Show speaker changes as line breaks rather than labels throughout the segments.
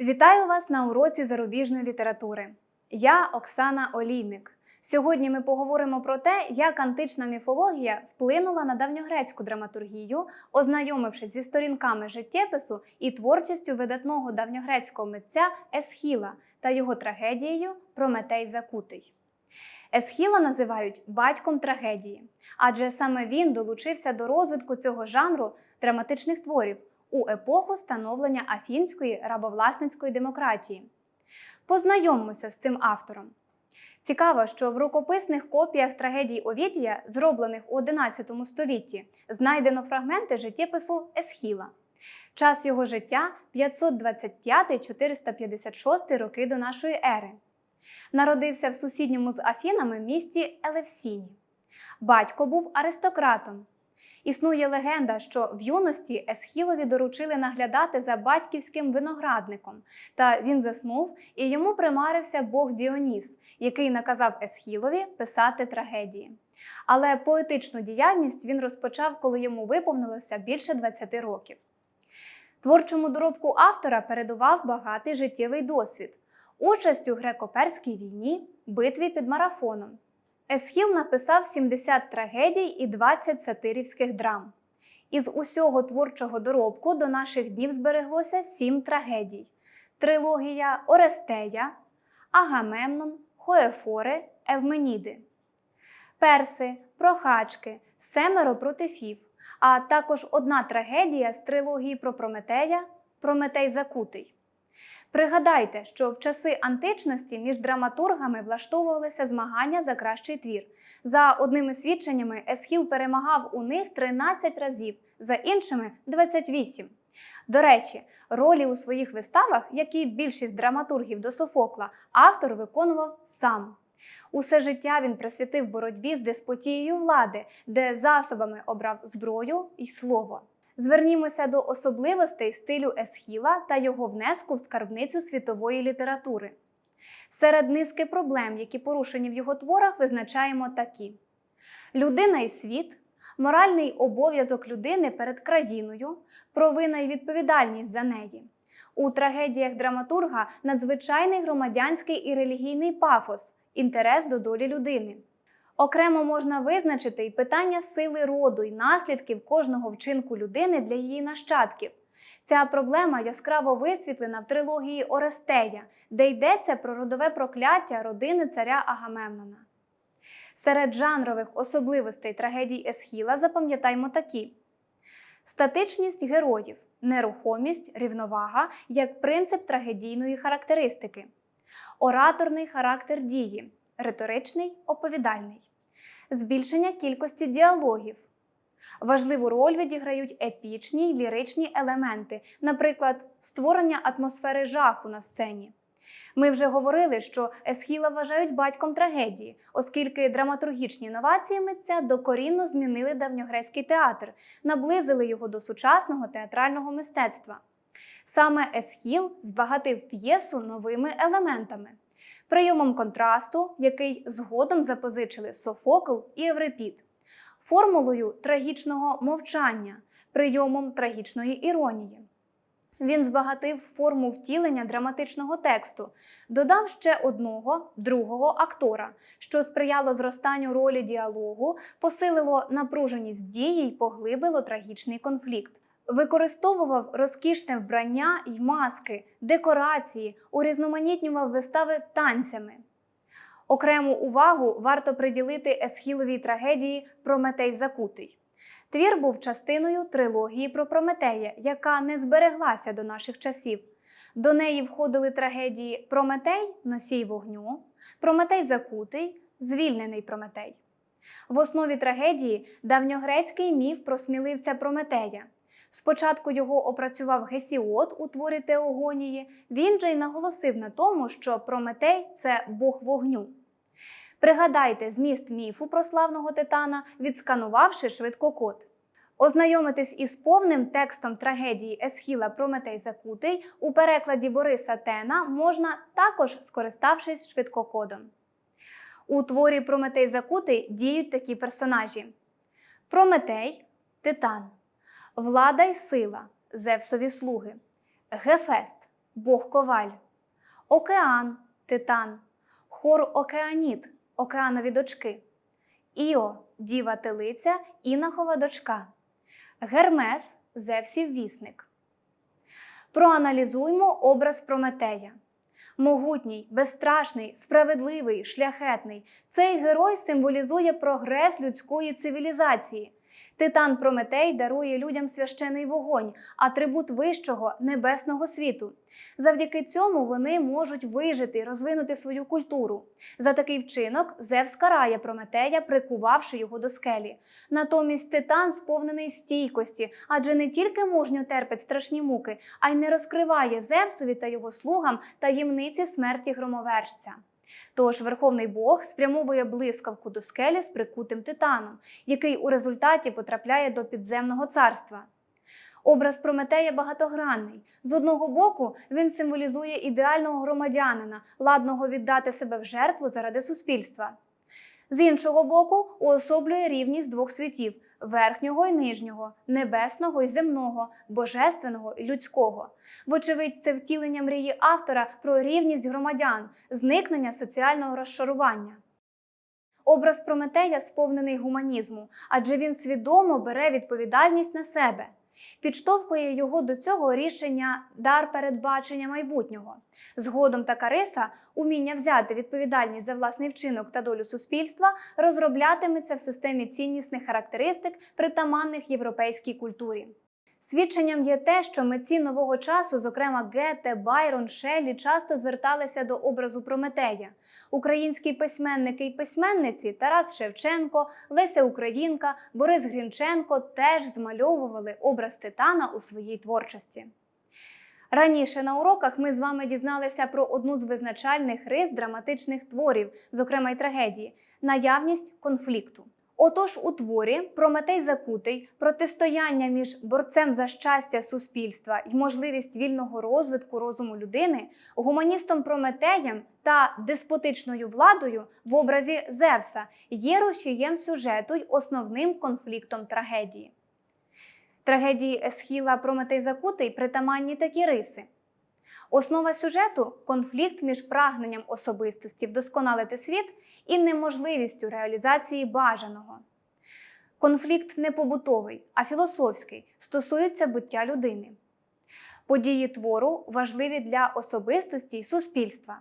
Вітаю вас на уроці зарубіжної літератури. Я Оксана Олійник. Сьогодні ми поговоримо про те, як антична міфологія вплинула на давньогрецьку драматургію, ознайомившись зі сторінками життєпису і творчістю видатного давньогрецького митця Есхіла та його трагедією Прометей Закутий. Есхіла називають батьком трагедії, адже саме він долучився до розвитку цього жанру драматичних творів у епоху становлення афінської рабовласницької демократії. Познайомимося з цим автором. Цікаво, що в рукописних копіях трагедій Овідія, зроблених у XI столітті, знайдено фрагменти життєпису Есхіла. Час його життя 525-456 роки до нашої ери. Народився в сусідньому з Афінами місті Елевсіні. Батько був аристократом. Існує легенда, що в юності Есхілові доручили наглядати за батьківським виноградником, та він заснув і йому примарився Бог Діоніс, який наказав Есхілові писати трагедії. Але поетичну діяльність він розпочав, коли йому виповнилося більше 20 років. Творчому доробку автора передував багатий життєвий досвід, участь у греко-перській війні, битві під марафоном. Есхіл написав 70 трагедій і 20 сатирівських драм. Із усього творчого доробку до наших днів збереглося сім трагедій: трилогія Орестея, Агамемнон, Хоефори, Евменіди, Перси, Прохачки, Семеро протифів, а також одна трагедія з трилогії про Прометея Прометей Закутий. Пригадайте, що в часи античності між драматургами влаштовувалися змагання за кращий твір. За одними свідченнями, Есхіл перемагав у них 13 разів, за іншими 28. До речі, ролі у своїх виставах, як і більшість драматургів до Софокла, автор виконував сам. Усе життя він присвятив боротьбі з деспотією влади, де засобами обрав зброю і слово. Звернімося до особливостей стилю Есхіла та його внеску в скарбницю світової літератури. Серед низки проблем, які порушені в його творах, визначаємо такі: людина і світ, моральний обов'язок людини перед країною, провина і відповідальність за неї. У трагедіях драматурга надзвичайний громадянський і релігійний пафос, інтерес до долі людини. Окремо можна визначити і питання сили роду і наслідків кожного вчинку людини для її нащадків. Ця проблема яскраво висвітлена в трилогії Орестея, де йдеться про родове прокляття родини царя Агамемнона. Серед жанрових особливостей трагедій Есхіла запам'ятаймо такі: статичність героїв, нерухомість, рівновага як принцип трагедійної характеристики, ораторний характер дії, риторичний оповідальний збільшення кількості діалогів. Важливу роль відіграють епічні й ліричні елементи, наприклад, створення атмосфери жаху на сцені. Ми вже говорили, що Есхіла вважають батьком трагедії, оскільки драматургічні новації митця докорінно змінили давньогрецький театр, наблизили його до сучасного театрального мистецтва. Саме Есхіл збагатив п'єсу новими елементами прийомом контрасту, який згодом запозичили Софокл і Еврипід, формулою трагічного мовчання, прийомом трагічної іронії. Він збагатив форму втілення драматичного тексту, додав ще одного другого актора, що сприяло зростанню ролі діалогу, посилило напруженість дії й поглибило трагічний конфлікт використовував розкішне вбрання й маски, декорації, урізноманітнював вистави танцями. Окрему увагу варто приділити Есхіловій трагедії Прометей Закутий. Твір був частиною трилогії про Прометея, яка не збереглася до наших часів. До неї входили трагедії Прометей носій вогню, Прометей Закутий, Звільнений Прометей. В основі трагедії давньогрецький міф про сміливця Прометея. Спочатку його опрацював Гесіот у творі Теогонії, він же й наголосив на тому, що Прометей це Бог вогню. Пригадайте зміст міфу про славного титана, відсканувавши швидкокод. Ознайомитись із повним текстом трагедії Есхіла Прометей Закутий у перекладі Бориса Тена можна також скориставшись швидкокодом. У творі Прометей Закутий діють такі персонажі: Прометей Титан влада й сила Зевсові слуги, Гефест, Бог коваль, Океан, Титан, Хор Океаніт, Океанові дочки, Іо, Діва Телиця, Інахова дочка, Гермес, Зевсів вісник. Проаналізуймо образ Прометея. Могутній, безстрашний, справедливий, шляхетний. Цей герой символізує прогрес людської цивілізації. Титан Прометей дарує людям священий вогонь, атрибут вищого небесного світу. Завдяки цьому вони можуть вижити розвинути свою культуру. За такий вчинок Зевс карає Прометея, прикувавши його до скелі. Натомість Титан сповнений стійкості, адже не тільки мужньо терпить страшні муки, а й не розкриває Зевсові та його слугам таємниці смерті громовержця. Тож Верховний Бог спрямовує блискавку до скелі з прикутим титаном, який у результаті потрапляє до підземного царства. Образ Прометея багатогранний. З одного боку, він символізує ідеального громадянина, ладного віддати себе в жертву заради суспільства. З іншого боку, уособлює рівність двох світів верхнього і нижнього, небесного і земного, божественного і людського. Вочевидь, це втілення мрії автора про рівність громадян, зникнення соціального розшарування. Образ Прометея сповнений гуманізму, адже він свідомо бере відповідальність на себе. Підштовхує його до цього рішення дар передбачення майбутнього. Згодом така риса, уміння взяти відповідальність за власний вчинок та долю суспільства, розроблятиметься в системі ціннісних характеристик, притаманних європейській культурі. Свідченням є те, що митці нового часу, зокрема Гете, Байрон, Шеллі, часто зверталися до образу Прометея. Українські письменники і письменниці Тарас Шевченко, Леся Українка, Борис Грінченко теж змальовували образ Титана у своїй творчості. Раніше на уроках ми з вами дізналися про одну з визначальних рис драматичних творів, зокрема й трагедії наявність конфлікту. Отож, у творі Прометей Закутий протистояння між борцем за щастя суспільства і можливість вільного розвитку розуму людини, гуманістом Прометеєм та деспотичною владою в образі Зевса є рушієм сюжету й основним конфліктом трагедії. Трагедії Есхіла Прометей Закутий притаманні такі риси. Основа сюжету конфлікт між прагненням особистості вдосконалити світ і неможливістю реалізації бажаного. Конфлікт не побутовий, а філософський, стосується буття людини. Події твору важливі для особистості й суспільства.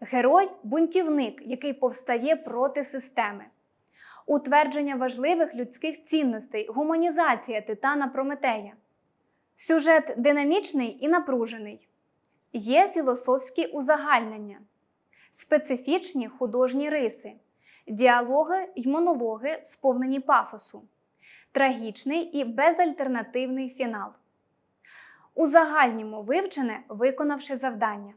Герой бунтівник, який повстає проти системи. Утвердження важливих людських цінностей, гуманізація титана Прометея. Сюжет динамічний і напружений. Є філософські узагальнення, специфічні художні риси, діалоги й монологи, сповнені пафосу, трагічний і безальтернативний фінал. Узагальнімо вивчене, виконавши завдання.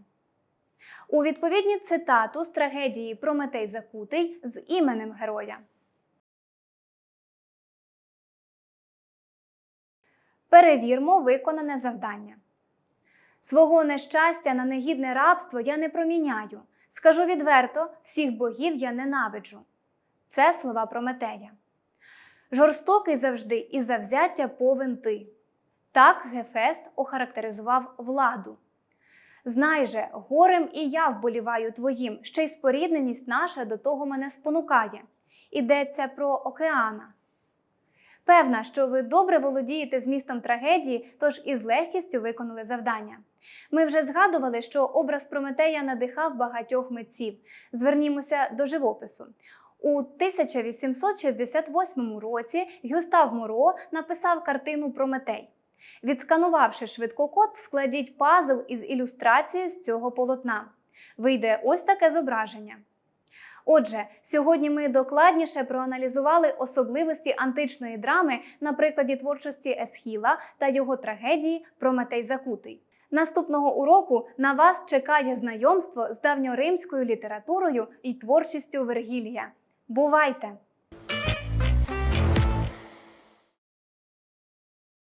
У відповідні цитату з трагедії Прометей Закутий з іменем героя. Перевірмо виконане завдання. Свого нещастя на негідне рабство я не проміняю. Скажу відверто, всіх богів я ненавиджу. Це слова Прометея. Жорстокий завжди і завзяття повен ти. Так Гефест охарактеризував владу. Знай же, горем і я вболіваю твоїм, ще й спорідненість наша до того мене спонукає. Ідеться про океана. Певна, що ви добре володієте змістом трагедії, тож із легкістю виконали завдання. Ми вже згадували, що образ Прометея надихав багатьох митців. Звернімося до живопису. У 1868 році Гюстав Моро написав картину Прометей. Відсканувавши швидкокод, складіть пазл із ілюстрацією з цього полотна. Вийде ось таке зображення. Отже, сьогодні ми докладніше проаналізували особливості античної драми на прикладі творчості Есхіла та його трагедії Прометей Закутий. Наступного уроку на вас чекає знайомство з давньоримською літературою і творчістю Вергілія. Бувайте!